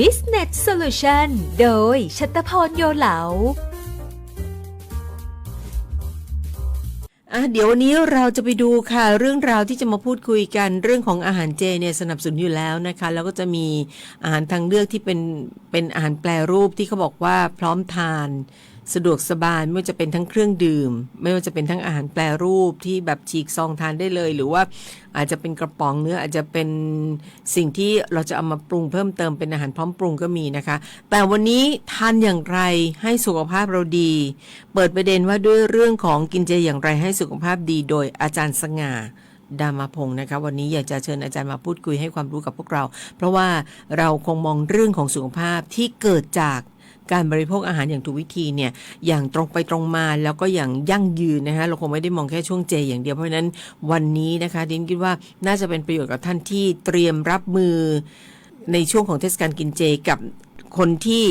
Business Solution โดยชัตพรโยเหลาอะเดี๋ยววันนี้เราจะไปดูค่ะ เรื่องราวที่จะมาพูดคุยกันเรื่องของอาหารเจเนี่ยสนับสนุนอยู่แล้วนะคะ แล้วก็จะมีอาหารทางเลือกที่เป็นเป็นอาหารแปรรูปที่เขาบอกว่าพร้อมทาน สะดวกสบายไม่ว่าจะเป็นทั้งเครื่องดื่ม ไม่ว่าจะเป็นทั้งอาหารแปรรูปที่แบบฉีกซองทานได้เลย หรือว่าอาจจะเป็นกระป๋องเนื้ออาจจะเป็นสิ่งที่เราจะเอามาปรุงเพิ่มเติมเป็นอาหารพร้อมปรุงก็มีนะคะ แต่วันนี้ทานอย่างไรให้สุขภาพเราดี เปิดประเด็นว่าด้วยเรื่องของกินเจอย่างไรให้สุขภาพดี โดยอาจารย์สง่าดามาพงศ์นะคะวันนี้อยากจะเชิญอาจารย์มาพูดคุยให้ความรู้กับพวกเรา เพราะว่าเราคงมองเรื่องของสุขภาพที่เกิดจาก การบริโภคอาหารอย่างถูกวิธีเนี่ยอย่างตรงไปตรงมาแล้วก็อย่างยั่งยืนนะคะเราคงไม่ได้มองแค่ช่วงเจ อย่างเดียวเพราะฉะนั้นวันนี้นะคะดินคิดว่าน่าจะเป็นประโยชน์กับท่านที่เตรียมรับมือในช่วงของเทศกาลกินเจกับคนที่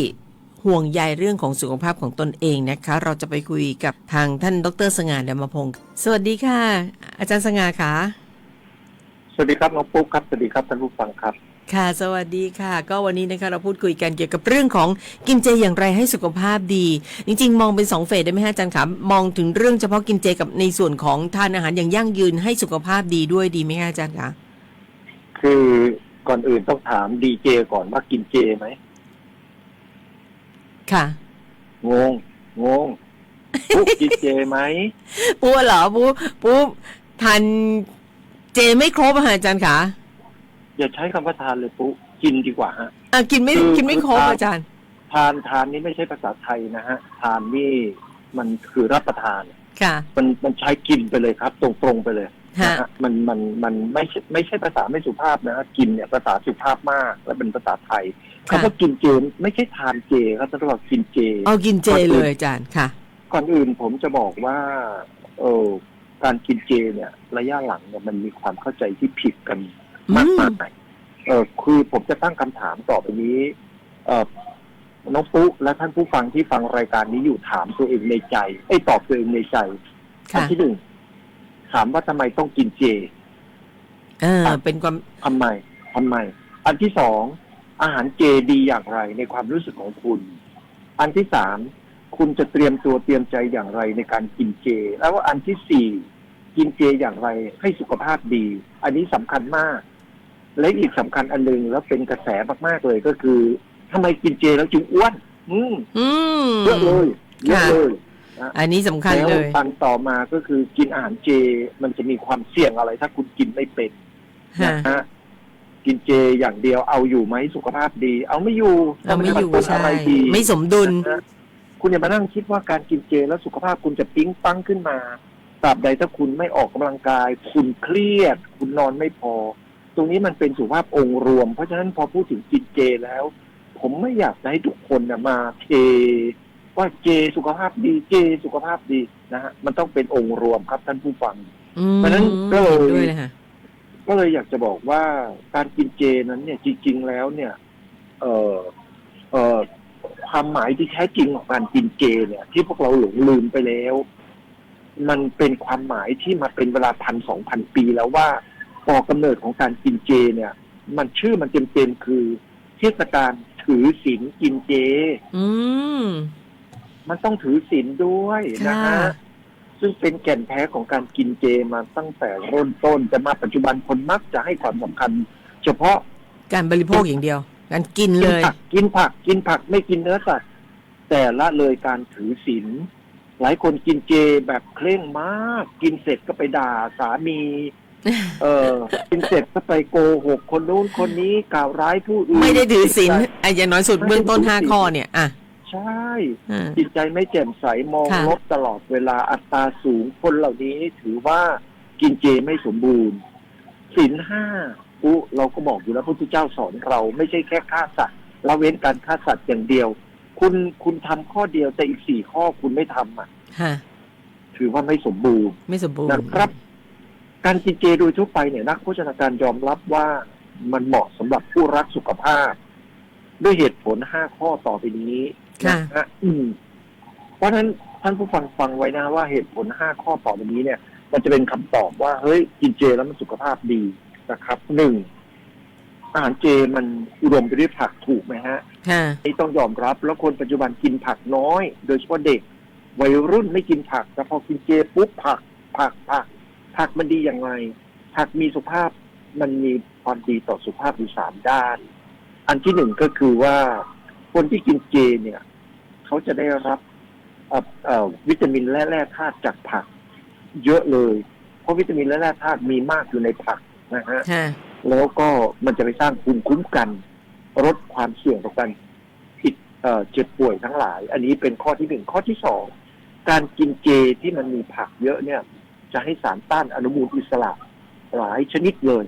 ห่วงใยเรื่องของสุขภาพของตนเองนะคะ เราจะไปคุยกับทางท่านดรสง่าดมาพงศ์สวัสดีค่ะ อาจารย์สง่าค่ะ สวัสดีครับน้องปุ๊กครับ สวัสดีครับท่านผู้ฟังครับ ค่ะ สวัสดีค่ะ ก็วันนี้นะคะเราพูดคุยกันเกี่ยวกับเรื่องของกินเจอย่างไรให้สุขภาพดี จริง ๆ มองเป็นสองเฟสได้ไหมฮะอาจารย์คะมองถึงเรื่องเฉพาะกินเจกับในส่วนของทานอาหารอย่างยั่งยืนให้สุขภาพดีด้วยดีไหมคะอาจารย์คะคือก่อนอื่นต้องถามดีเจก่อนว่ากินเจไหมค่ะงงงงปุ๊กกินเจไหมปูเหรอปูปูทานเจไม่ครบอะค่ะอาจารย์คะ อย่าใช้คำว่าทานเลยปุ๊กกินดีกว่าฮะ อะกินไม่คือกินไม่ครบคือทาน อาจารย์ ทานทานนี่ไม่ใช่ภาษาไทยนะฮะ ทานนี่มันคือรับประทาน ค่ะมันมันใช้กินไปเลยครับ ตรงตรงๆไปเลยฮะนะฮะมันมันมันไม่ใช่ไม่ใช่ภาษาไม่สุภาพนะฮะกินเนี่ยภาษาสุภาพมาก และเป็นภาษาไทยค่ะคำว่ากินเจไม่ใช่ทานเจครับท่านผู้ฟังกินเจ เอากินเจเลยอาจารย์ค่ะ ก่อนอื่นผมจะบอกว่าเออการกินเจเนี่ย ระยะหลังเนี่ยมันมีความเข้าใจที่ผิดกันอื มากมมายเออคือผมจะตั้งคำถามต่อไปนี้ เออน้องปุ๊และท่านผู้ฟังที่ฟังรายการนี้อยู่ถามตัวเองในใจไอ้ยตอบตัวเองในใจอันค่ะที่หนึ่งถามว่าทำไมต้องกินเจ เออ เป็นความทำไมทำไม อันที่สองอาหารเจดีอย่างไรในความรู้สึกของคุณ อันที่สามคุณจะเตรียมตัวเตรียมใจอย่างไรในการกินเจ แล้วว่าอันที่สี่กินเจอย่างไรให้สุขภาพดี อันนี้สำคัญมาก และอีกสำคัญอันหนึงแล้วเป็นกระแสมากๆเลยก็คือทำไมกินเจแล้วจึงอ้วนอืมอืมเยอะเลยเยอะเลยอันนี้สำคัญแล้วเลยตันต่อมาก็คือกินอาหารเจมันจะมีความเสี่ยงอะไร ถ้าคุณกินไม่เป็นฮะนะฮะกินเจอย่างเดียวเอาอยู่ไหมสุขภาพดี เอาไม่อยู่เราไม่อยู่นเป็นใช่อะไรดีไม่สมดุลนะฮะคุณอย่ามานั่งคิดว่าการกินเจแล้วสุขภาพคุณจะปิ๊งปังขึ้นมาตราบใดถ้าคุณไม่ออกกำลังกาย คุณเครียด คุณนอนไม่พอ ตรงนี้มันเป็นสุขภาพองค์รวม เพราะฉะนั้นพอพูดถึงกินเจแล้ว ผมไม่อยากจะให้ทุกคนนะมาเทว่าเจสุขภาพดีเจสุขภาพดีนะฮะมันต้องเป็นองค์รวมครับท่านผู้ฟังอืมเพราะฉะนั้นก็เลยเห็นด้วยเลยค่ะก็เลยอยากจะบอกว่าการกินเจนั้นเนี่ยจริงๆแล้วเนี่ย เออเออความหมายที่แท้จริงของการกินเจ เนี่ย ที่พวกเราหลงลืมไปแล้ว มันเป็นความหมายที่มาเป็นเวลาพันสองพันปีแล้วว่า ปอกำเนิดของการกินเจเนี่ย มันชื่อมันเต็มๆคือเทศกาลถือศีลกินเจ อืมมันต้องถือศีลด้วยนะฮะค่ะซึ่งเป็นแก่นแท้ของการกินเจมาตั้งแต่เริ่มต้น แต่มาปัจจุบันคนมักจะให้ความสำคัญ เฉพาะการบริโภคอย่างเดียว การกินกิเลนยผักกินผักกินผักไม่กินเนื้อสัตว์แต่ละเลยการถือศีลหลายคนกินเจแบบเคร่งมาก กินเสร็จก็ไปด่าสามี เออกินเสร็จก็ไปโกหกคนนู้นคนนี้กล่าวร้ายผู้อื่นไม่ได้ถือศีลจิตใจไอ้อย่างน้อยสุดเบื้องต้นห้าข้อเนี่ยอะใช่อ่าจิตใจไม่แจ่มใสมองค่ะลบตลอดเวลาอัตราสูงคนเหล่านี้ถือว่ากินเจไม่สมบูรณ์ศีลห้าอุเราก็บอกอยู่แล้วพระพุทธเจ้าสอนเราไม่ใช่แค่ฆ่าสัตว์ละเว้นการฆ่าสัตว์อย่างเดียว คุณคุณทำข้อเดียวแต่อีกสี่ข้อคุณไม่ทำอะฮะถือว่าไม่สมบูรณ์ไม่สมบูรณ์นะครับ การกินเจโดยทั่วไปเนี่ยนักโภชนาการยอมรับว่ามันเหมาะสำหรับผู้รักสุขภาพ ด้วยเหตุผลห้าข้อต่อไปนี้ค่ะนะฮะอืม เพราะฉะนั้นท่านผู้ฟังฟังไว้นะว่าเหตุผลห้าข้อต่อไปนี้เนี่ย มันจะเป็นคำตอบว่าเฮ้ยกินเจแล้วมันสุขภาพดีนะครับหนึ่งอาหารเจมันอุดมไปด้วยผักถูกไหมฮะค่ะนี่ต้องยอมรับแล้วคนปัจจุบันกินผักน้อย โดยเฉพาะเด็ก วัยรุ่นไม่กินผักแต่พอกินเจปุ๊บผัก ผักผัก ผักมันดีอย่างไร ผักมีสุขภาพมันมีความดีต่อสุขภาพอยู่สามด้าน อันที่หนึ่งก็คือว่าคนที่กินเจเนี่ย เขาจะได้รับเอ่อเอ่อวิตามินและแร่ธาตุจากผัก เยอะเลย เพราะวิตามินและแร่ธาตุมีมากอยู่ในผักนะฮะค่ะแล้วก็มันจะไปสร้างภูมิคุ้มกันลดความเสี่ยงต่อการติดเอ่อเจ็บป่วยทั้งหลาย อันนี้เป็นข้อที่หนึ่งข้อที่สองการกินเจที่มันมีผักเยอะเนี่ย จะให้สารต้านอนุมูลอิสระหลายชนิดเลย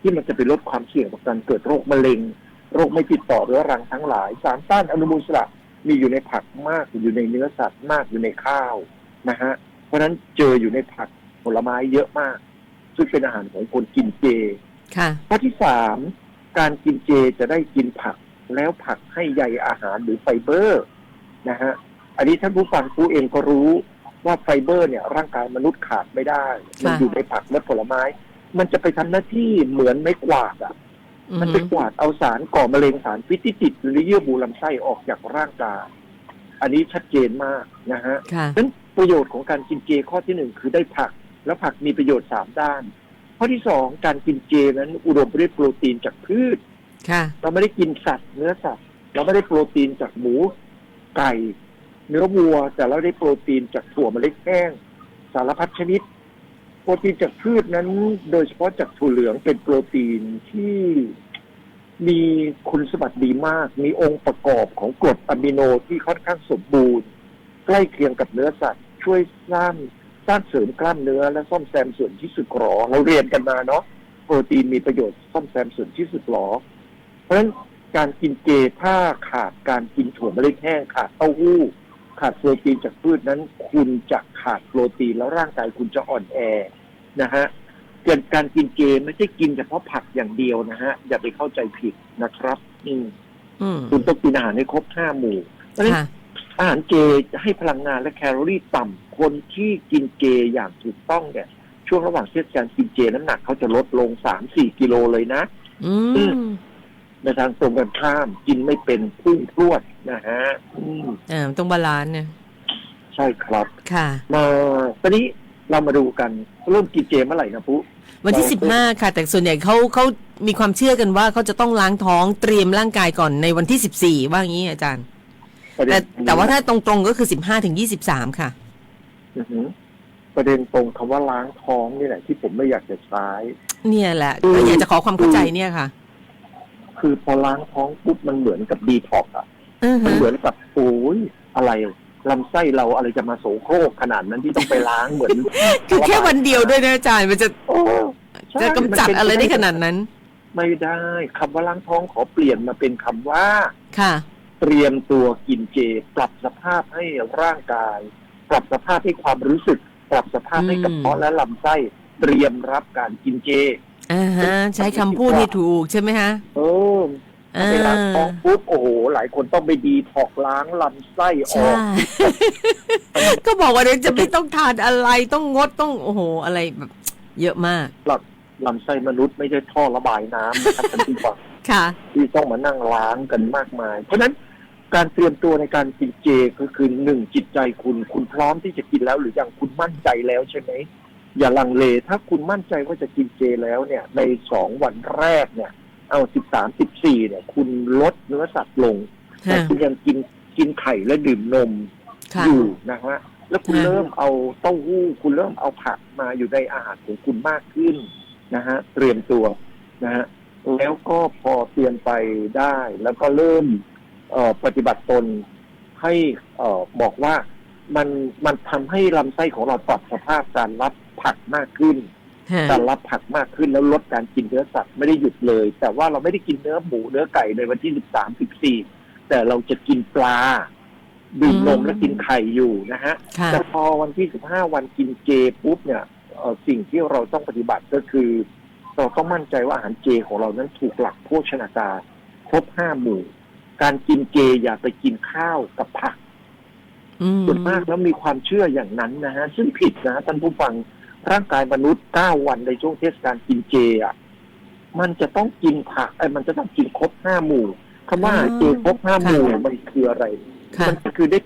ที่มันจะไปลดความเสี่ยงต่อการเกิดโรคมะเร็ง โรคไม่ติดต่อเรื้อรังทั้งหลาย สารต้านอนุมูลอิสระมีอยู่ในผักมากอยู่ในเนื้อสัตว์มากอยู่ในข้าวนะฮะเพราะฉะนั้นเจออยู่ในผักผลไม้เยอะมาก ซึ่งเป็นอาหารของคนกินเจค่ะข้อที่สามการกินเจจะได้กินผัก แล้วผักให้ใยอาหารหรือไฟเบอร์นะฮะอันนี้ท่านผู้ฟังผู้เองก็รู้ ว่าไฟเบอร์เนี่ยร่างกายมนุษย์ขาดไม่ได้ มันอยู่ในผักและผลไม้ มันจะไปทำหน้าที่เหมือนไม้กวาดอะอืมันมไปกวาดเอาสารก่อมะเร็งสารพิษที่ติดอยู่ในเยื่อบุลำไส้ออกจากร่างกาย อันนี้ชัดเจนมากนะฮะค่ะนั้นประโยชน์ของการกินเจข้อที่หนึ่งคือได้ผัก แล้วผักมีประโยชน์สามด้าน ข้อที่สองการกินเจนั้นอุดมไปด้วยโปรตีนจากพืชค่ะเราไม่ได้กินสัตว์เนื้อสัตว์ เราไม่ได้โปรตีนจากหมูไก่ เนื้อวัว แต่เราได้โปรตีนจากถั่วเมล็ดแห้ง สารพัดชนิด โปรตีนจากพืชนั้น โดยเฉพาะจากถั่วเหลืองเป็นโปรตีนที่มีคุณสมบัติดีมาก มีองค์ประกอบของกรดอะมิโนที่ค่อนข้างสมบูรณ์ ใกล้เคียงกับเนื้อสัตว์ ช่วยสร้างสร้างเสริมกล้ามเนื้อและซ่อมแซมส่วนที่สึกหรอ เราเรียนกันมาเนาะโปรตีนมีประโยชน์ซ่อมแซมส่วนที่สึกหรอ เพราะฉะนั้นการกินเจถ้าขาดการกินถั่วเมล็ดแห้งขาดเต้าหู้ ขาดโปรตีนจากพืชนั้น คุณจะขาดโปรตีนแล้วร่างกายคุณจะอ่อนแอนะฮะเกินการกินเจไม่ใช่กินเฉพาะผักอย่างเดียวนะฮะ อย่าไปเข้าใจผิดนะครับ อืมอืมคุณต้องกินอาหารให้ครบห้าหมู่เพราะฉะนั้นค่ะอาหารเจจะให้พลังงานและแคลอรี่ต่ำคนที่กินเจอย่างถูกต้องเนี่ย ช่วงระหว่างเทศกาลกินเจน้ำหนักเขาจะลดลงสามสี่กิโลเลยนะ อืม ในทางตรงกันข้ามกินไม่เป็นพุ่งพรวดนะฮะอืมอ่าต้องบาลานซ์เนี่ยใช่ครับค่ะ มาตอนนี้เรามาดูกันเริ่มกินเจเมื่อไหร่นะปุ๊วันที่เราสิบห้าค่ะ แต่ส่วนใหญ่เขาเขามีความเชื่อกันว่าเขาจะต้องล้างท้องเตรียมร่างกายก่อนในวันที่สิบสี่ว่างี้อาจารย์ประเด็แต่นแต่ว่าถ้าตรงๆก็คือสิบห้าถึงยี่สิบสามค่ะอือหือประเด็นตรงคำว่าล้างท้องนี่แหละที่ผมไม่อยากจะใช้ เนี่ยแหละอืมก็อยากจะขอความเข้าใจเนี่ยค่ะ คือพอล้างท้องปุ๊บมันเหมือนกับดีท็อกซ์อะอือมันฮะเหมือนกับโอ้ยอะไรลำไส้เราอะไรจะมาโสโครกขนาดนั้นที่ต้องไปล้างเหมือน คือแค่วันเดียวด้วยนะอาจารย์มันจะโอ้ใช่จะกำจัดมันเป็นอะไรได้ขนาดนั้น ไม่ได้คำว่าล้างท้องขอเปลี่ยนมาเป็นคำว่า ค่ะ เตรียมตัวกินเจ ปรับสภาพให้ร่างกาย ปรับสภาพให้ความรู้สึก ปรับสภาพให้กระเพาะและลำไส้ เตรียมรับการกินเจ อ่าฮะใช้คำพูดให้ถูกใช่ไหมฮะเอออ่าไปล้างท้องปุ๊บโอ้โห หลายคนต้องไปดีถอกล้างลำไส้อใช่อกก็บอกว่าเดี๋ยวจะไม่ต้องทานอะไรต้องงดต้องโอ้โหอะไรแบบเยอะมากลำไส้มนุษย์ไม่ใช่ท่อระบายน้ำนะครับท่านผู้ฟัง ค่ะ ที่ต้องมานั่งล้างกันมากมาย เพราะฉะนั้นการเตรียมตัวในการกินเจก็คือหนึ่งจิตใจคุณ คุณพร้อมที่จะกินแล้ว หรือยังคุณมั่นใจแล้วใช่ไหม อย่าลังเล ถ้าคุณมั่นใจว่าจะกินเจแล้วเนี่ย ในสองวันแรกเนี่ย เอาสิบสามสิบสี่เนี่ย คุณลดเนื้อสัตว์ลง แต่ค่ะคุณยังกินกินไข่และดื่มนมค่ะอยู่นะฮะแล้วคุณค่ะเริ่มเอาเต้าหู้ คุณเริ่มเอาผักมาอยู่ในอาหารของคุณมากขึ้นนะฮะเตรียมตัวนะฮะแล้วก็พอเตรียมไปได้ แล้วก็เริ่มเอ่อปฏิบัติตนให้เอ่อบอกว่ามันมันทำให้ลำไส้ของเราปรับสภาพการรับ ผักมากขึ้นค่ะการรับผักมากขึ้นแล้วลดการกินเนื้อสัตว์ไม่ได้หยุดเลย แต่ว่าเราไม่ได้กินเนื้อหมูเนื้อไก่ในวันที่สิบสามสิบสี่แต่เราจะกินปลาดื่มนมและกินไข่อยู่นะฮะค่ะแต่พอวันที่สิบห้าวันกินเจปุ๊บเนี่ยเอ่อสิ่งที่เราต้องปฏิบัติก็คือ เราต้องมั่นใจว่าอาหารเจของเรานั้นถูกหลักโภชนาการครบห้าหมู่ การกินเจอย่าไปกินข้าวกับผักอืมส่วนมากแล้วมีความเชื่ออย่างนั้นนะฮะ ซึ่งผิดนะท่านผู้ฟัง ร่างกายมนุษย์เก้าวันในช่วงเทศกาลกินเจอะมันจะต้องกินผักไอ้ยมันจะต้องกินครบห้าหมู่คำว่าอ๋ออาหารเจครบห้าหมู่ค่ะมันคืออะไรค่ะมันก็คือได้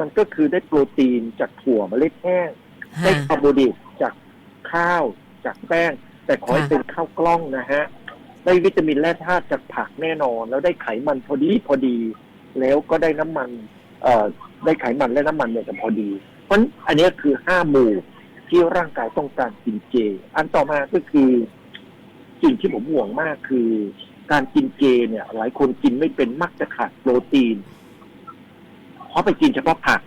มันก็คือได้โปรตีนจากถั่วเมล็ดแห้งได้ฮะคาร์โบไดเดรตจากข้าวจากแป้ง แต่ขอให้ค่ะเป็นข้าวกล้องนะฮะ ได้วิตามินแร่ธาตุจากผักแน่นอน แล้วได้ไขมันพอดีพอดี แล้วก็ได้น้ำมัน เอ่อได้ไขมันและน้ำมันเนี่ยกันพอดี เพราะฉะนั้นอันเนี้ยคือห้าหมู่ ที่ร่างกายต้องการกินเจ อันต่อมาก็คือสิ่งที่ผมห่วงมากคือ การกินเจเนี่ย หลายคนกินไม่เป็นมักจะขาดโปรตีนเพราะไปกินเฉพาะผัก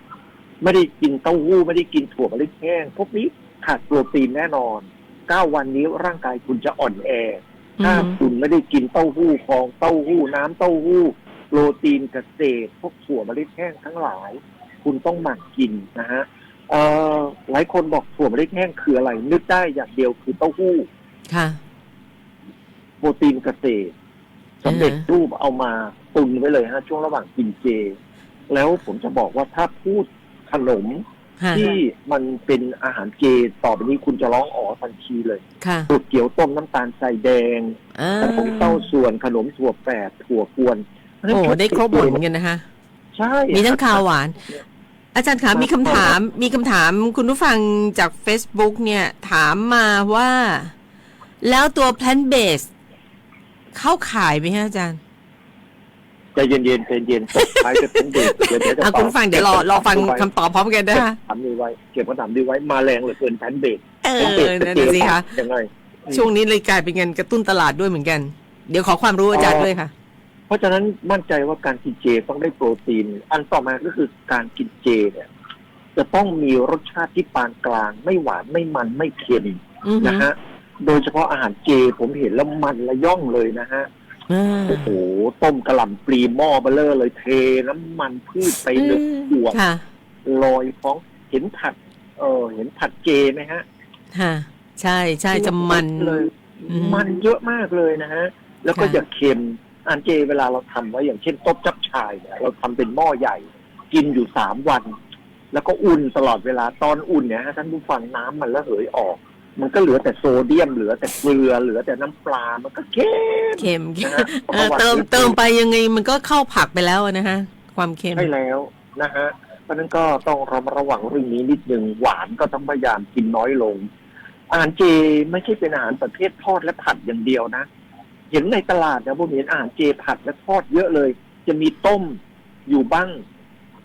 ไม่ได้กินเต้าหู้ไม่ได้กินถั่วเมล็ดแห้งพวกนี้ขาดโปรตีนแน่นอนเก้าวันนี้ร่างกายคุณจะอ่อนแอ ถ้าคุณไม่ได้กินเต้าหู้ฟองเต้าหู้น้ำเต้าหู้โปรตีนเกษตร พวกถั่วเมล็ดแห้งทั้งหลาย คุณต้องหมั่นกินนะฮะ เอ่อหลายคนบอกถั่วเมล็ดแห้งคืออะไร นึกได้อย่างเดียวคือเต้าหู้ค่ะ โปรตีนเกษตรสำเร็จอ่าฮะรูปเอามาตุนไว้เลยฮะ ช่วงระหว่างกินเจ แล้วผมจะบอกว่าถ้าพูดขนมค่ะที่มันเป็นอาหารเจต่อไปนี้คุณจะร้องอ๋อทันทีเลยค่ะสูตรเกี๊ยวต้มน้ำตาลใส่แดงอ่าขนมเต้าส่วนขนมถั่วแปดถั่วกวนโอ้โหได้ครบหมดเหมือนกันนะคะใช่ มีทั้งข้าวหวาน อาจารย์คะมีคำถามมีคำถามคุณผู้ฟังจาก Facebook เนี่ย ถามมาว่า แล้วตัว plant based เข้าขายไหมฮะอาจารย์ใจเย็นๆใจเย็นๆตกท้ายจะเป็นเด็กเดี๋ยวเดี๋ยวจะอะตอบคุณผู้ฟังเดี๋ยวรอรอฟังคำตอบพร้อมกันนะเก็บคะคำนี้ไว้ เก็บคำถามนี้ไว้มาแรงเหลือเกินแพนเบดเอแพนเบอดนั่นน่ะสิคะยังไงช่วงนี้เลยกลายเป็นเงินกระตุ้นตลาดด้วยเหมือนกัน เดี๋ยวขอความรู้อาจารย์ด้วยค่ะ เพราะฉะนั้นมั่นใจว่าการกินเจต้องได้โปรตีน อันต่อมาก็คือการกินเจเนี่ย จะต้องมีรสชาติที่ปานกลาง ไม่หวานไม่มันไม่เค็มอือฮึนะฮะ โดยเฉพาะอาหารเจผมเห็นแล้วมันละย่องเลยนะฮะอ่าโอ้โหต้มกระหล่ำปลีหม้อเบลเลอร์เลยเทน้ำมันพืชไปหนึ่งขวดค่ะลอยฟ้องเห็นผัด เออเห็นผัดเจไหมฮะค่ะใช่ใช่จะมันเลยอืมมันเยอะมากเลยนะฮะ แล้วก็ค่ะอย่าเค็ม อาหารเจเวลาเราทำไว้อย่างเช่นต้มจับชายเนี่ยเราทำเป็นหม้อใหญ่ กินอยู่สามวัน แล้วก็อุ่นตลอดเวลาตอนอุ่นเนี่ยฮะท่านผู้ฟังน้ำมันระเหยออก มันก็เหลือแต่โซเดียมเหลือแต่เกลือเหลือแต่น้ำปลามันก็เค็มเค็มนะฮะเออเติมเติมไปยังไงมันก็เข้าผักไปแล้วอะนะคะความเค็มใช่แล้วนะฮะเพราะฉะนั้นก็ต้องระมัดระวังเรื่องนี้นิดนึงหวานก็ต้องพยายามกินน้อยลงอาหารเจไม่ใช่เป็นอาหารประเภททอดและผัดอย่างเดียวนะ เห็นในตลาดนะผมเห็นอาหารเจผัดและทอดเยอะเลย จะมีต้มอยู่บ้าง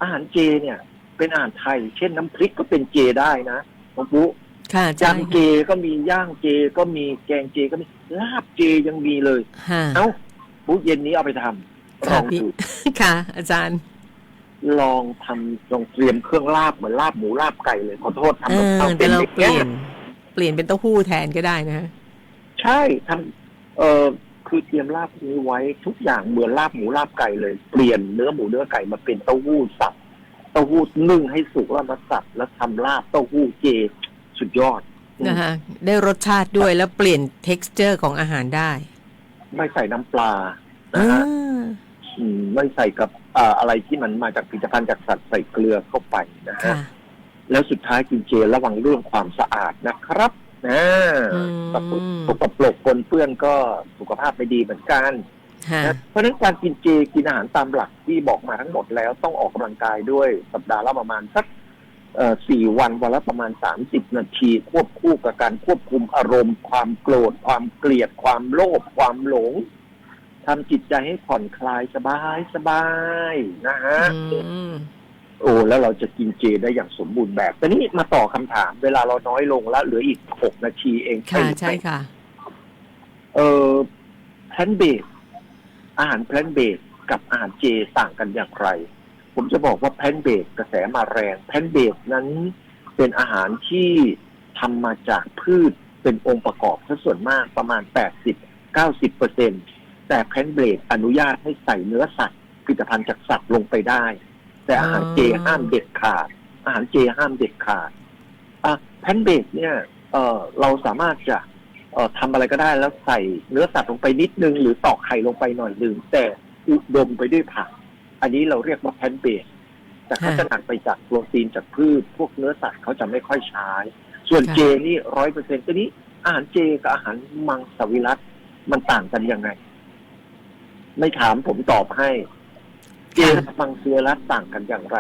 อาหารเจเนี่ย เป็นอาหารไทย เช่นน้ำพริกก็เป็นเจได้นะน้องปุ๊ค่ะใช่ยำเจก็มีย่างเจก็มีแกงเจก็มีลาบเจยังมีเลยค่ะเอ้าปุ๊เย็นนี้เอาไปทำลค่ะองพี่ดูค่ะ อาจารย์ ลองทำลองเตรียมเครื่องลาบเหมือนลาบหมูลาบไก่เลยขอโทษเอทำกับอข้าวแต่เป็นเราเด็กเปลี่ยเนี่ยน เปลี่ยนเป็นเต้าหู้แทนก็ได้นะฮะใช่ทำเอ่อ คือเตรียมลาบนี้ไว้ทุกอย่างเหมือนลาบหมูลาบไก่เลย เปลี่ยนเนื้อหมูเนื้อไก่มาเป็นเต้าหู้สับเต้าหู้นึ่งให้สุกแล้วมาสับแล้วทำลาบเต้าหู้เจสุดยอดนะคะได้รสชาติด้วยแล้วเปลี่ยน texture ของอาหารได้ ไม่ใส่น้ำปลานะอ่าฮะอืมไม่ใส่กับอ่าอะไรที่มันมาจากผลิตภัณฑ์จากสัตว์ใส่เกลือเข้าไปนะฮะค่ะแล้วสุดท้ายกินเจระวังเรื่องความสะอาดนะครับ นะอืมสกปรกปนเปื้อนก็สุขภาพไม่ดีเหมือนกันค่ะนะเพราะฉะนั้นการกินเจกินอาหารตามหลักที่บอกมาทั้งหมดแล้วต้องออกกำลังกายด้วยสัปดาห์ละประมาณสักเอ่อสี่วันวันละประมาณสามสิบนาที ควบคู่กับการควบคุมอารมณ์ ความโกรธ ความเกลียด ความโลภความหลงทำจิตใจให้ผ่อนคลายสบายสบายนะฮะอืม โอ้แล้วเราจะกินเจได้อย่างสมบูรณ์แบบแต่นี้มาต่อคำถาม เวลาเราน้อยลงแล้วเหลืออีกหกนาทีเองค่ะหรือใช่ไม่ค่ะ เออแพลนเบสอาหารแพลนเบสกับอาหารเจต่างกันอย่างไร ผมจะบอกว่าแพลนเบสกระแสมาแรงแพลนเบสนั้นเป็นอาหารที่ทำมาจากพืชเป็นองค์ประกอบซะส่วนมากประมาณ 80-90เปอร์เซ็นแต่แพลนเบสอนุญาตให้ใส่เนื้อสัตว์ผลิตภัณฑ์จากสัตว์ลงไปได้ แต่อาหารเจอ๋อห้ามเด็ดขาด อาหารเจห้ามเด็ดขาดอะแพลนเบสเนี่ยเออเราสามารถจะเอ่อทำอะไรก็ได้แล้วใส่เนื้อสัตว์ลงไปนิดนึง หรือตอกไข่ลงไปหน่อยหนึ่งแต่อุดมไปด้วยผัก อันนี้เราเรียกว่าแพนเบสแต่เขาค่ะจะหนักไปจากโปรตีนจากพืช พวกเนื้อสัตว์เขาจะไม่ค่อยใช้ ส่วนค่ะเจนี่ร้อยเปอร์เซ็นต์ทีนี้อาหารเจกับอาหารมังสวิรัตมันต่างกันยังไง ไม่ถามผมตอบให้ เจกับมังสวิรัตต่างกันอย่างไร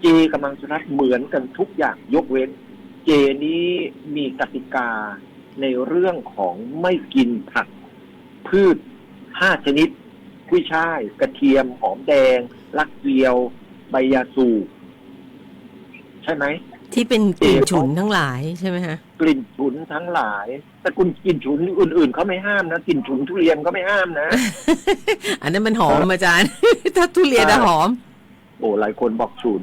เจกับมังสวิรัตเหมือนกันทุกอย่างยกเว้น เจนี้มีกติกาในเรื่องของไม่กินผัก พืชห้าชนิดกุ้ยช่าย กระเทียมหอมแดง ลักเกียว ใบยาสูบใช่ไหม ที่เป็นกลิ่นฉุนทั้งหลายใช่ไหมฮะกลิ่นฉุนทั้งหลาย แต่คุณกลิ่นฉุนอื่นๆเขาไม่ห้ามนะกลิ่นฉุนทุเรียนก็ไม่ห้ามนะ อันนั้นมันหอมอาจารย์ ถ้าทุเรียนอะหอม โอ้หลายคนบอกฉุน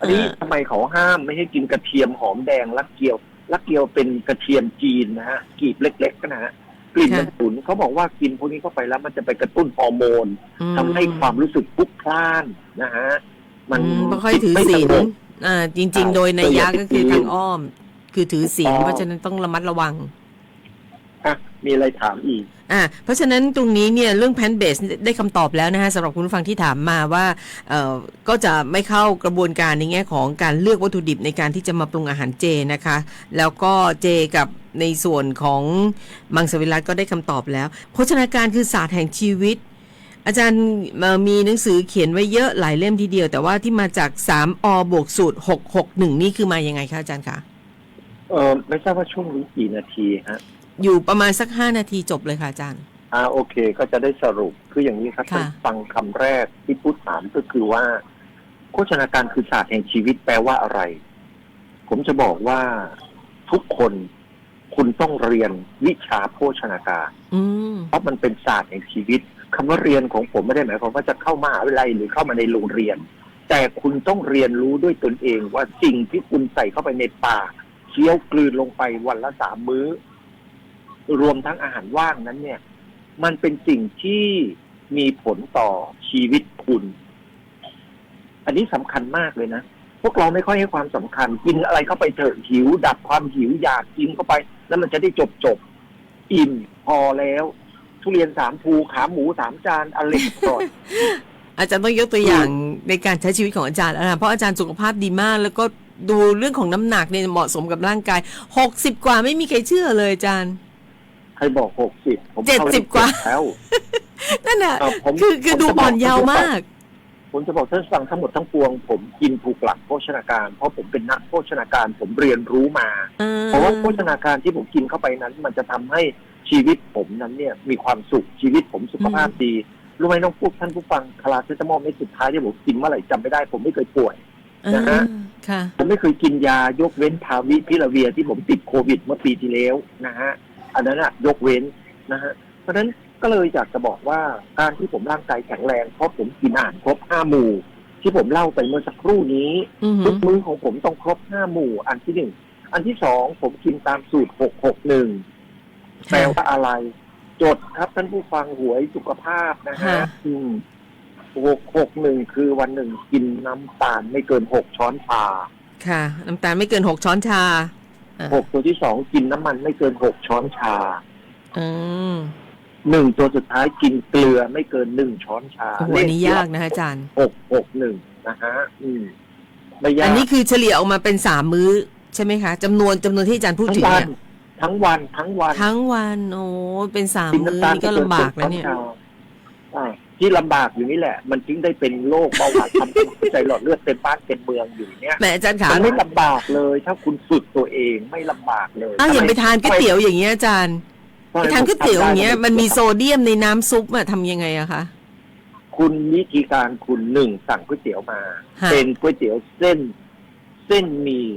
อันนี้เออทำไมเขาห้ามไม่ให้กินกระเทียมหอมแดงลักเกียวลักเกียวเป็นกระเทียมจีนนะฮะกลีบเล็กๆนะฮะกลิ่นมันฉุนเขาบอกว่ากินพวกนี้เข้าไปแล้วมันจะไปกระตุ้นฮอร์โมนอืมทำให้ความรู้สึกพลุกพล่านนะฮะมันอืมไม่ค่อยถือไม่ศีลสงบ อ่าจริงใช่ๆโดยในยยะแต่อย่าก็คือไปทางอ้อม คือถือศีลถูกต้องเพราะฉะนั้นต้องระมัดระวังอะมีอะไรถามอีกอ่าเพราะฉะนั้นตรงนี้เนี่ยเรื่องแพนเบสได้คำตอบแล้วนะฮะสำหรับคุณผู้ฟังที่ถามมาว่าเอ่อก็จะไม่เข้ากระบวนการในแง่ของการเลือกวัตถุดิบในการที่จะมาปรุงอาหารเจนะคะ แล้วก็เจกับในส่วนของมังสวิรัตก็ได้คำตอบแล้วโภชนาการคือศาสตร์แห่งชีวิต อาจารย์เอ่อมีหนังสือเขียนไว้เยอะหลายเล่มทีเดียว แต่ว่าที่มาจาก3อบวกสูตร661นี่คือมายังไงคะอาจารย์คะเออไม่ทราบว่าช่วงนี้กี่นาทีฮะอยู่ประมาณสัก5นาทีจบเลยค่ะอาจารย์อ่าโอเค ก็จะได้สรุปคืออย่างนี้ครับค่ะท่านฟังคำแรกที่พูดถามก็คือว่า โภชนาการคือศาสตร์แห่งชีวิตแปลว่าอะไร ผมจะบอกว่าทุกคนคุณต้องเรียนวิชาโภชนาการอืมเพราะมันเป็นศาสตร์แห่งชีวิต คำว่าเรียนของผมไม่ได้หมายความว่าจะเข้ามหาวิทยาลัยหรือเข้ามาในโรงเรียน แต่คุณต้องเรียนรู้ด้วยตนเองว่าสิ่งที่คุณใส่เข้าไปในปากเคี้ยวกลืนลงไปวันละสามมื้อ รวมทั้งอาหารว่างนั้นเนี่ย มันเป็นสิ่งที่มีผลต่อชีวิตคุณ อันนี้สำคัญมากเลยนะพวกเราไม่ค่อยให้ความสำคัญ กินอะไรเข้าไปเถอะหิว ดับความหิวอยากกินเข้าไป แล้วมันจะได้จบจบอิ่มพอแล้ว ทุเรียนสามภูขาหมูสามจานอร่อยก่อนอาจารย์ต้องยกตัวอย่างในการใช้ชีวิตของอาจารย์แล้วนะเพราะอาจารย์สุขภาพดีมาก แล้วก็ดูเรื่องของน้ำหนักเนี่ยเหมาะสมกับร่างกายหกสิบกว่าไม่มีใครเชื่อเลยอาจารย์ใครบอกหกสิบผมเจ็ดสิบกว่าแล้วนั่นน่ะเอ่อผมคือคือผมดูจะบอ่อกอนเยาว์มาก ผมจะบอกท่านฟังทั้งหมดทั้งปวง ผมกินถูกหลักโภชนาการ เพราะผมเป็นนักโภชนาการผมเรียนรู้มาเออเพราะว่าโภชนาการที่ผมกินเข้าไปนั้น มันจะทำให้ ชีวิตผมนั้นเนี่ยมีความสุขชีวิตผมสุขภาพดีรู้ไหมน้องพวกท่านผู้ฟังคลาเซตามอลเม็ดสุดท้ายที่ผมกินเมื่อไหร่จำไม่ได้ผมไม่เคยป่วยนะฮะค่ะผมไม่เคยกินยายกเว้นทาวิพิลาเวียที่ผมติดโควิดเมื่อปีที่แล้วนะฮะอันนั้นอะยกเว้นนะฮะเพราะฉะนั้นก็เลยอยากจะบอกว่าการที่ผมร่างกายแข็งแรงเพราะผมกินอาหารครบห้าหมู่ ที่ผมเล่าไปเมื่อสักครู่นี้อือหืทุอกมื้อของผมต้องครบห้าหมู่ อันที่หนึ่งอันที่สองผมกินตามสูตรหกหกหนึ่ง แปลว่าอะไร จดครับท่านผู้ฟังหวยสุขภาพนะฮะค่ะ อืมหกหกหนึ่งคือวันหนึ่งกินน้ำตาลไม่เกินหกช้อนชาค่ะ น้ำตาลไม่เกินหกช้อนชาอะหกตัวที่สองกินน้ำมันไม่เกินหกช้อนชาอืมหนึ่งตัวสุดท้ายกินเกลือไม่เกินหนึ่งช้อนชาโอ้โหอันนี้ยากนะอาจารย์ หกหกหนึ่งนะฮะอืมไม่ยากอันนี้คือเฉลี่ยออกมาเป็นสามมื้อใช่ไหมคะจำนวนจำนวนที่อาจารย์พูดทั้ถึงงวัเนี่นย ทั้งวันทั้งวันทั้งวันโอ้เป็นสามกินมื้อน้ำตาลนี่ก็ลำบากแล้วเนี่ยไม่กิหกช้อชาอ่าที่ลำบากอยู่นี่แหละ มันจึงได้เป็นโรคเบาหวานทำให้หัวใจหลอดเลือดเต็มบ้านเต็มเมืองอยู่เนี่ยแหมอาจารย์ขามันไม่ลำบากเลย ถ้าคุณฝึกตัวเองไม่ลำบากเลยอ้าวอย่างไปทำมทานก๋วยเตี๋ยวอย่างเงี้ยอาจารย์ทำไปไมทานก๋วยเตี๋ยวอย่างเงี้ยผทำได้มันมีโซเดียมในน้ำซุปอะทำยังไงอะคะคุณวิธีการคุณหนึ่งสั่งก๋วยเตี๋ยวมาฮะเป็นก๋วยเตี๋ยวเส้น เส้นหมี่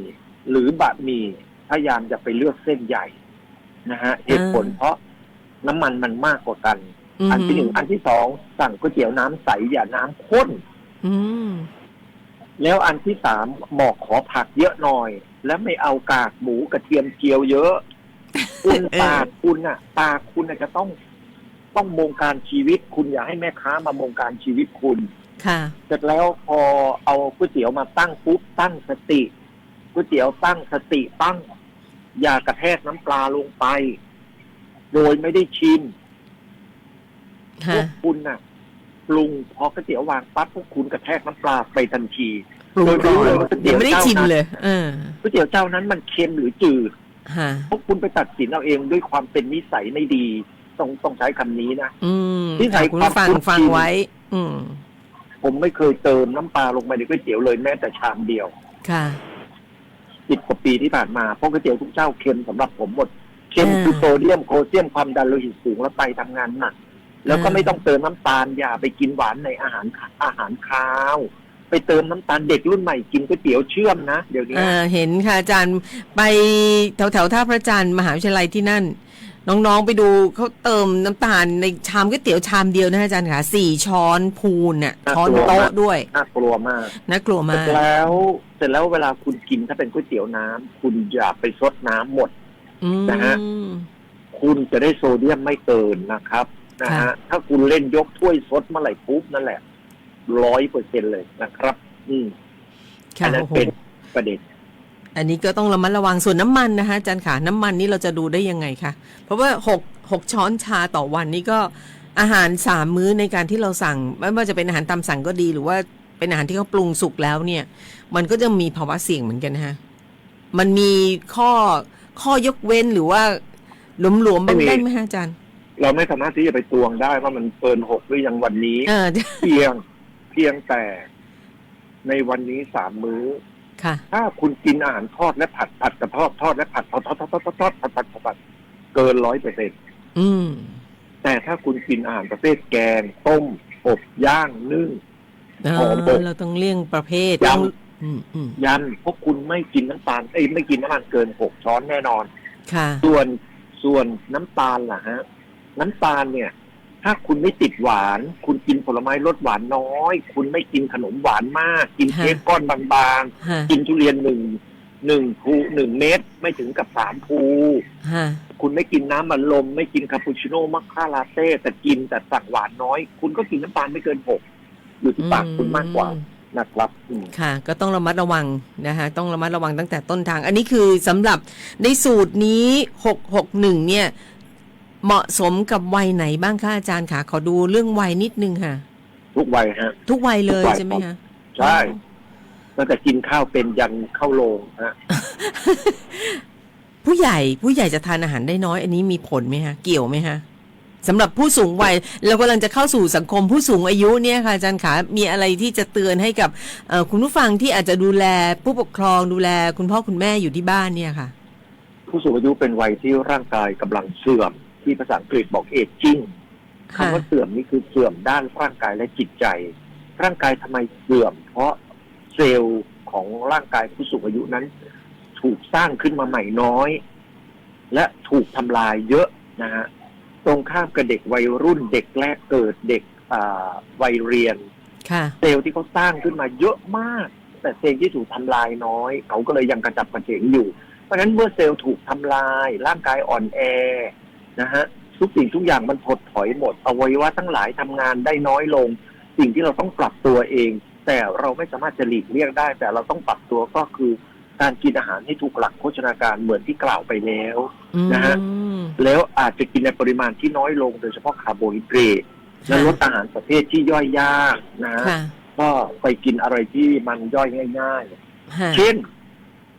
หรือบะหมี่ พยายามจะไปเลือกเส้นใหญ่นะฮะเหตุผลเพราะน้ำมันมันมากกว่ากันอือันที่หมนึ่งอันที่สองสั่งก๋วยเตี๋ยวน้ำใสอย่าน้ำข้นอืมแล้วอันที่สามบอกขอผักเยอะหน่อย แล้วไม่เอากากหมูกระเทียมเจียวเยอะ คุณเออปากคุณน่ะ ปากคุณน่ะจะต้องต้องมงการชีวิต คุณอย่าให้แม่ค้ามามงการชีวิตคุณ ค่ะ เสร็จแล้วพอเอาก๋วยเตี๋ยวมาตั้งปุ๊บตั้งสติก๋วยเตี๋ยวตั้งสติตั้ง อย่ากระแทกน้ำปลาลงไป โดยไม่ได้ชิมพฮะวกคุณน่ะปรุงพอก๋วยเตี๋ยววางปั๊บพวกคุณกระแทกน้ำปลาไปทันทีปรุงโดยรู้ก่อนเลยว่าเดี๋ยัยวงไม่ได้ชิมเลยเออก๋วยเตี๋ยวเจ้านั้นมันเค็มหรือจืดฮะพวกคุณไปตัดสินเอาเองด้วยความเป็นนิสัยไม่ดี ต้องต้องใช้คำนี้นะอืมที่ใส่คุณความฟังคุ้นฟังชินไว้ อืมผมไม่เคยเติมน้ำปลาลงไปในก๋วยเตี๋ยวเลยแม้แต่ชามเดียว ค่ะ สิบกว่าปีที่ผ่านมาเพราะก๋วยเตี๋ยวทุกเจ้าเค็มสำหรับผมหมดเค็มอ่าคือโซเดียมโคลเซียมความดันโลหิตสูงแล้วไตทำงานหนัก แล้วก็อ่าไม่ต้องเติมน้ำตาลอย่าไปกินหวานในอาหารอาหารคาว ไปเติมน้ำตาลเด็กรุ่นใหม่กินก๋วยเตี๋ยวเชื่อมนะเดี๋ยวนี้เออเห็นค่ะอาจารย์ไปแถวแถวๆท่าพระจันทร์มหาวิทยาลัยที่นั่น น้องๆไปดูเขาเติมน้ำตาลในชามก๋วยเตี๋ยวชามเดียวนะอาจารย์ค่ะสี่ช้อนพูนน่ะช้อนโต๊ะด้วยน่ากลัวมากน่ากลัวเสมาร็กจแล้วเสร็จแล้วเวลาคุณกินถ้าเป็นก๋วยเตี๋ยวน้ำคุณอย่าไปซดน้ำหมด อืม นะฮะ คุณจะได้โซเดียมไม่เกินนะครับนะค่ะฮะถ้าคุณเล่นยกถ้วยซดเมื่อไหร่ปุ๊บนั่นแหละร้อยเปอร์เซ็นเลยนะครับ อืมค่ะอันนั้นโอ้โหเป็นประเด็น อันนี้ก็ต้องระมัดระวังส่วนน้ำมันนะคะอาจารย์ค่ะน้ำมันนี่เราจะดูได้ยังไงคะเพราะว่าหกหกช้อนชาต่อวันนี่ก็อาหารสามมื้อในการที่เราสั่ง ไม่ว่าจะเป็นอาหารตามสั่งก็ดี หรือว่าเป็นอาหารที่เขาปรุงสุกแล้วเนี่ย มันก็จะมีภาวะเสี่ยงเหมือนกันนะฮะมันมีข้อข้อยกเว้นหรือว่าหลวมๆบ้างได้ไหมฮะอาจารย์ เราไม่สามารถที่จะไปตวงได้ว่ามันเกินหกหรือยังวันนี้เออเพียงเพียงแต่ในวันนี้สามมื้อค่ะ ถ้าคุณกินอาหารทอดและผัดผัดกับทอดทอดและผัดทอดทอดทอดทอดทอดทอดผัดผัดผัดผัดเกินร้อยเปอร์เซ็นอืมแต่ถ้าคุณกินอาหารประเภทแกง ต้มอบย่างนึ่งเอหอมออบเราต้องเลี่ยงประเภทยำต้องอืมอืมยันเพราะคุณไม่กินน้ำตาลเอ้ไม่กินน้ำมันเกินหกช้อนแน่นอน ค่ะ ส่วนส่วนน้ำตาลล่ะฮะ น้ำตาลเนี่ย ถ้าคุณไม่ติดหวาน คุณกินผลไม้รสหวานน้อย คุณไม่กินขนมหวานมาก กินฮะเค้กก้อนบางฮะๆกินทุเรียนหนึ่งหนึ่งภูหนึ่งเม็ดไม่ถึงกับสามภูฮะคุณไม่กินน้ำมันลม ไม่กินคาปูชิโน่มัคค่าลาเต้แต่กินแต่สั่งหวานน้อย คุณก็กินน้ำตาลไม่เกินหกอยู่ที่ปากคุณมากกว่านะครับอืมค่ะ ก็ต้องระมัดระวังนะคะต้องระมัดระวังตั้งแต่ต้นทาง อันนี้คือสำหรับในสูตรนี้หกหกหนึ่งเนี่ย เหมาะสมกับวัยไหนบ้างคะอาจารย์คะขอดูเรื่องวัยนิดนึงค่ะ ทุกวัยฮะ ทุกวัยเลยทุกวัย ใช่ไหมคะใช่ตั้งแต่กินข้าวเป็นยันเข้าโรงฮะ ผู้ใหญ่ผู้ใหญ่จะทานอาหารได้น้อย อันนี้มีผลไหมคะเกี่ยวไหมคะสำหรับผู้สูงวัยเรากำลังจะเข้าสู่สังคมผู้สูงอายุเนี่ยค่ะอาจารย์ขามีอะไรที่จะเตือนให้กับเอ่อคุณผู้ฟังที่อาจจะดูแลผู้ปกครองดูแล คุณพ่อคุณแม่อยู่ที่บ้านเนี่ยค่ะ ผู้สูงอายุเป็นวัยที่ร่างกายกำลังเสื่อม ที่ภาษาอังกฤษบอกเอจจิ้งค่ะคำว่าเสื่อมนี่คือเสื่อมด้านร่างกายและจิตใจ ร่างกายทำไมเสื่อม เพราะเซลล์ของร่างกายผู้สูงอายุนั้น ถูกสร้างขึ้นมาใหม่น้อย และถูกทำลายเยอะนะฮะตรงข้ามกับเด็กวัยรุ่นเด็กแรกเกิดเด็กอ่าวัยเรียนค่ะเซลล์ที่เขาสร้างขึ้นมาเยอะมาก แต่เซลล์ที่ถูกทำลายน้อย เขาก็เลยยังกระจับกระเฉงอยู่ เพราะฉะนั้นเมื่อเซลล์ถูกทำลาย ร่างกายอ่อนแอ นะฮะทุกสิ่งทุกอย่างมันถดถอยหมดอวัยวะทั้งหลายทำงานได้น้อยลง สิ่งที่เราต้องปรับตัวเอง แต่เราไม่สามารถจะหลีกเลี่ยงได้ แต่เราต้องปรับตัวก็คือการกินอาหารให้ถูกหลักโภชนาการเหมือนที่กล่าวไปแล้วนะฮะอืมแล้วอาจจะกินในปริมาณที่น้อยลง โดยเฉพาะคาร์โบไฮเดรตและลดอาหารประเภทที่ย่อยยากนะฮะค่ะก็ไปกินอะไรที่มันย่อยง่ายค่ะๆเช่น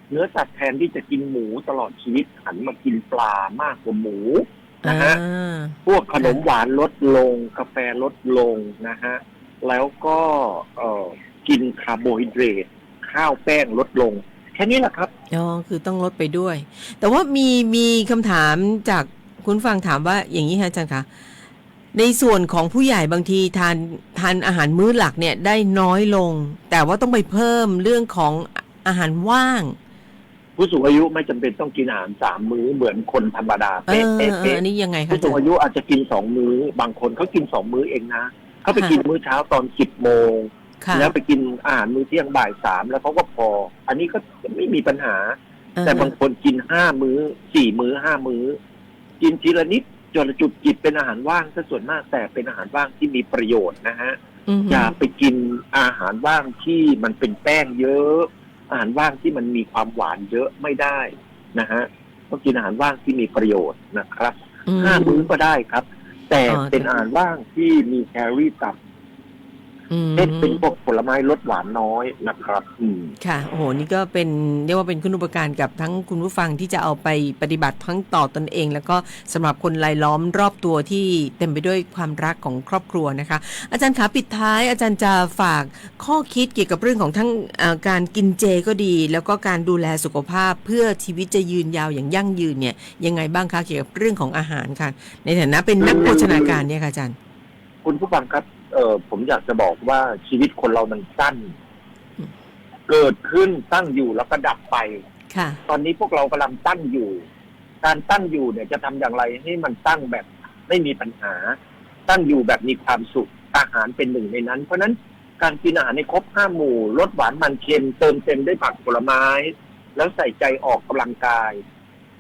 เนื้อสัตว์แทนที่จะกินหมูตลอดชีวิตหันมากินปลามากกว่าหมู นะฮะอ่าพวกขนมหวานลดลง กาแฟลดลงนะฮะแล้วก็เอ่อกินคาร์โบไฮเดรตข้าวแป้งลดลง แค่นี้แหละครับอ๋อคือต้องลดไปด้วย แต่ว่ามีมีคำถามจากคุณฟังถามว่าอย่างนี้ค่ะอาจารย์คะในส่วนของผู้ใหญ่บางทีทานทานอาหารมื้อหลักเนี่ยได้น้อยลง แต่ว่าต้องไปเพิ่มเรื่องของอาหารว่าง ผู้สูงอายุไม่จำเป็นต้องกินอาหารสามมื้อเหมือนคนธรรมดาเอเป๊ะอเป๊ะเออเป๊ะอันนี้ยังไงคะผู้อาสูจางรอาย์ยุอาจจะกินสองมื้อ บางคนเขากินสองมื้อเองนะเขาไปค่ะกินมื้อเช้าตอนสิบโมงค่ะแล้วไปกินอาหารมื้อเที่ยงบ่ายสามแล้วเขาก็พอ อันนี้ก็ไม่มีปัญหา แต่บางคนกินห้ามื้อสี่มื้อห้ามื้อ กินทีละนิดจนจุดจิบเป็นอาหารว่างซะส่วนมากแต่เป็นอาหารว่างที่มีประโยชน์นะฮะอืมอย่าไปกินอาหารว่างที่มันเป็นแป้งเยอะ อาหารว่างที่มันมีความหวานเยอะไม่ได้นะฮะต้องกินอาหารว่างที่มีประโยชน์นะครับมห้ามื้อก็ได้ครับ แต่อ๋อเป็นอาหารว่างที่มีแคลอรี่ต่ำอืม เช่นเป็นพวกผลไม้รสหวานน้อยนะครับ อืมค่ะ โอ้โห นี่ก็เป็นเรียกว่าเป็นคุณอุปการกับทั้งคุณผู้ฟังที่จะเอาไปปฏิบัติทั้งต่อตนเอง แล้วก็สำหรับคนรายล้อมรอบตัวที่เต็มไปด้วยความรักของครอบครัวนะคะ อาจารย์ขาปิดท้าย อาจารย์จะฝากข้อคิดเกี่ยวกับเรื่องของทั้งเอ่อการกินเจก็ดี แล้วก็การดูแลสุขภาพเพื่อชีวิตจะยืนยาวอย่างยั่งยืนเนี่ยยังไงบ้างคะเกี่ยวกับเรื่องของอาหารค่ะ ในฐานะเป็นนักโภชนาการเนี่ยค่ะอาจารย์ คุณผู้ฟังครับ เออผมอยากจะบอกว่าชีวิตคนเรามันสั้นอืมเกิดขึ้นตั้งอยู่แล้วก็ดับไป ค่ะ ตอนนี้พวกเรากำลังตั้งอยู่ การตั้งอยู่เนี่ยจะทำอย่างไรให้มันตั้งแบบไม่มีปัญหา ตั้งอยู่แบบมีความสุขอาหารเป็นหนึ่งในนั้น เพราะฉะนั้นการกินอาหารในครบห้าหมู่ลดหวานมันเค็มเติมเต็มด้วยผักผลไม้ แล้วใส่ใจออกกำลังกาย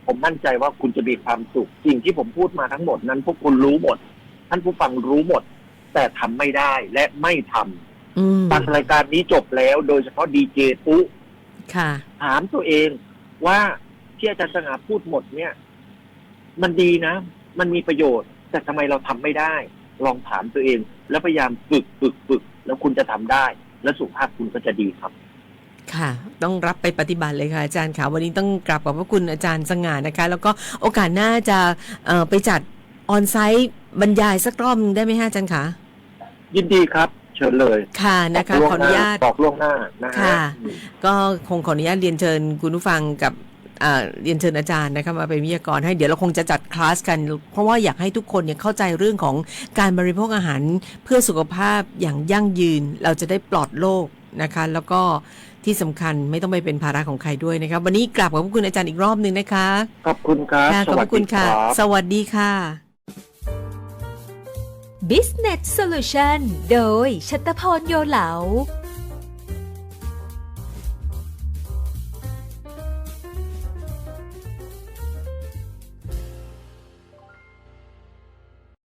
ผมมั่นใจว่าคุณจะมีความสุขสิ่งที่ผมพูดมาทั้งหมดนั้น พวกคุณรู้หมด ท่านผู้ฟังรู้หมด แต่ทำไม่ได้และไม่ทำอืมฟังรายการนี้จบแล้วโดยเฉพาะดีเจปุ๊ค่ะ ถามตัวเองว่าที่อาจารย์สง่าพูดหมดเนี่ย มันดีนะ มันมีประโยชน์ แต่ทำไมเราทำไม่ได้ ลองถามตัวเอง แล้วพยายามฝึกฝึกฝึกแล้วคุณจะทำได้ แล้วสุขภาพคุณก็จะดีครับ ค่ะ ต้องรับไปปฏิบัติเลยค่ะอาจารย์ค่ะวันนี้ต้องกราบขอบพระคุณอาจารย์สง่านะคะ แล้วก็โอกาสหน้าจะเอ่อไปจัดออนไซต์บรรยายสักรอบหนึ่งได้ไหมฮะอาจารย์คะ ยินดีครับ เชิญเลยค่ะนะคะบกขออนุญาตบอกล่วงหน้านะฮะค่ะอืมก็คงขออนุญาตเรียนเชิญคุณผู้ฟังกับเอ่อเรียนเชิญอาจารย์นะคะมาเป็นวิทยากรให้เดี๋ยวเราคงจะจัดคลาสกัน เพราะว่าอยากให้ทุกคนเนี่ยเข้าใจเรื่องของการบริโภคอาหารเพื่อสุขภาพอย่างยั่งยืน เราจะได้ปลอดโรคนะคะ แล้วก็ที่สำคัญไม่ต้องไปเป็นภาระของใครด้วยนะคะวันนี้กราบขอบพระคุณอาจารย์อีกรอบหนึ่งนะคะ ขอบคุณครับ ค่ะขอบพระคุณค่ะ สวัสดีรับสวัสดีค่ะ Business Solution โดยชัตพรโยเหลา